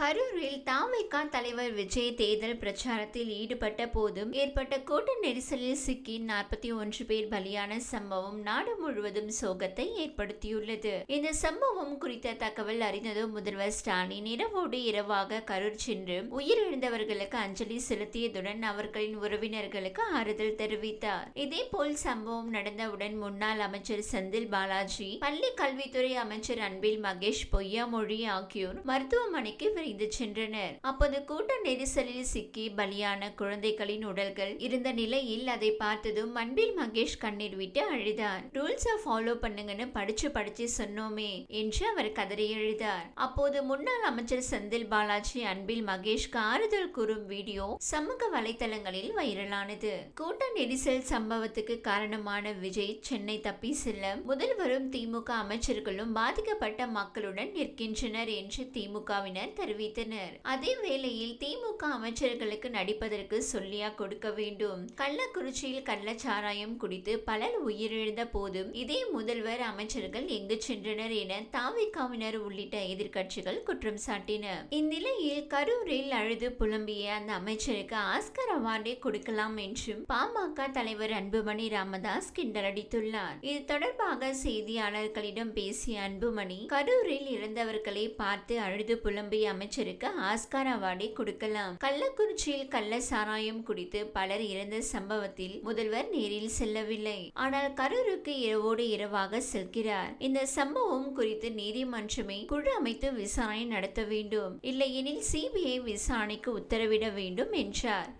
கரூரில் தாமைக்கா தலைவர் விஜய் தேர்தல் பிரச்சாரத்தில் ஈடுபட்ட போதும் ஏற்பட்ட கூட்ட நெரிசலில் சிக்கி நாற்பத்தி ஒன்று பேர் பலியான சம்பவம் நாடு முழுவதும் சோகத்தை ஏற்படுத்தியுள்ளது. இந்த சம்பவம் குறித்த தகவல் அறிந்ததும் முதல்வர் ஸ்டாலின் இரவோடு இரவாக கரூர் சென்று உயிரிழந்தவர்களுக்கு அஞ்சலி செலுத்தியதுடன் அவர்களின் உறவினர்களுக்கு ஆறுதல் தெரிவித்தார். இதேபோல் சம்பவம் நடந்தவுடன் முன்னாள் அமைச்சர் செந்தில் பாலாஜி பள்ளி கல்வித்துறை அமைச்சர் அன்பில் மகேஷ் பொய்யாமொழி ஆகியோர் மருத்துவமனைக்கு விரைந்து சென்றனர். அப்போது கூட்ட நெரிசலில் சிக்கி பலியான குழந்தைகளின் உடல்கள் இருந்த நிலையில் அதை பார்த்ததும் அன்பில் மகேஷ் கண்ணீர் விட்டு அழுதார். ரூல்ஸை ஃபாலோ பண்ணுங்கன்னு படிச்சு படிச்சு சொன்னோமே என்று அவர் கதறி எழுதார். அப்போது முன்னாள் அமைச்சர் செந்தில் பாலாஜி அன்பில் மகேஷ்க்கு ஆறுதல் கூறும் வீடியோ சமூக வலைதளங்களில் வைரலானது. கூட்ட நெரிசல் சம்பவத்துக்கு காரணமான விஜய் சென்னை தப்பி செல்ல முதல்வரும் திமுக அமைச்சர்களும் பாதிக்கப்பட்ட மக்களுடன் நிற்கின்றனர் என்று திமுகவினர் தெரிவித்தார் தெரிவித்தனர். அதே வேளையில் திமுக அமைச்சர்களுக்கு நடிப்பதற்கு சொல்லியா கொடுக்க வேண்டும். கள்ளக்குறிச்சியில் கள்ளச்சாராயம் குடித்து பலர் உயிரிழந்த போதும் இதே முதல்வர் அமைச்சர்கள் எங்கு சென்றனர் என தாவிக்காவினர் உள்ளிட்ட எதிர்க்கட்சிகள் குற்றம் சாட்டின. இந்நிலையில் கரூரில் அழுது புலம்பிய அந்த அமைச்சருக்கு ஆஸ்கர் அவார்டை கொடுக்கலாம் என்றும் பாமக தலைவர் அன்புமணி ராமதாஸ் கிண்டலடித்துள்ளார். இது தொடர்பாக செய்தியாளர்களிடம் பேசிய அன்புமணி கரூரில் இறந்தவர்களை பார்த்து அழுது புலம்பிய அமைச்சருக்கு ஆஸ்கார் அவார்டை கொடுக்கலாம். கள்ளக்குறிச்சியில் கள்ள சாராயம் குடித்து பலர் இறந்த சம்பவத்தில் முதல்வர் நேரில் செல்லவில்லை. ஆனால் கரூருக்கு இரவோடு இரவாக செல்கிறார். இந்த சம்பவம் குறித்து நீதிமன்றமே குழு அமைத்து விசாரணை நடத்த வேண்டும். இல்லையெனில் சிபிஐ விசாரணைக்கு உத்தரவிட வேண்டும் என்றார்.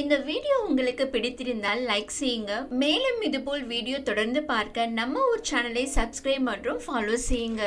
இந்த வீடியோ உங்களுக்கு பிடித்திருந்தால் லைக் செய்யுங்க. மேலும் இதுபோல் வீடியோ தொடர்ந்து பார்க்க நம்ம ஒரு சேனலை சப்ஸ்கிரைப் மற்றும் ஃபாலோ செய்யுங்க.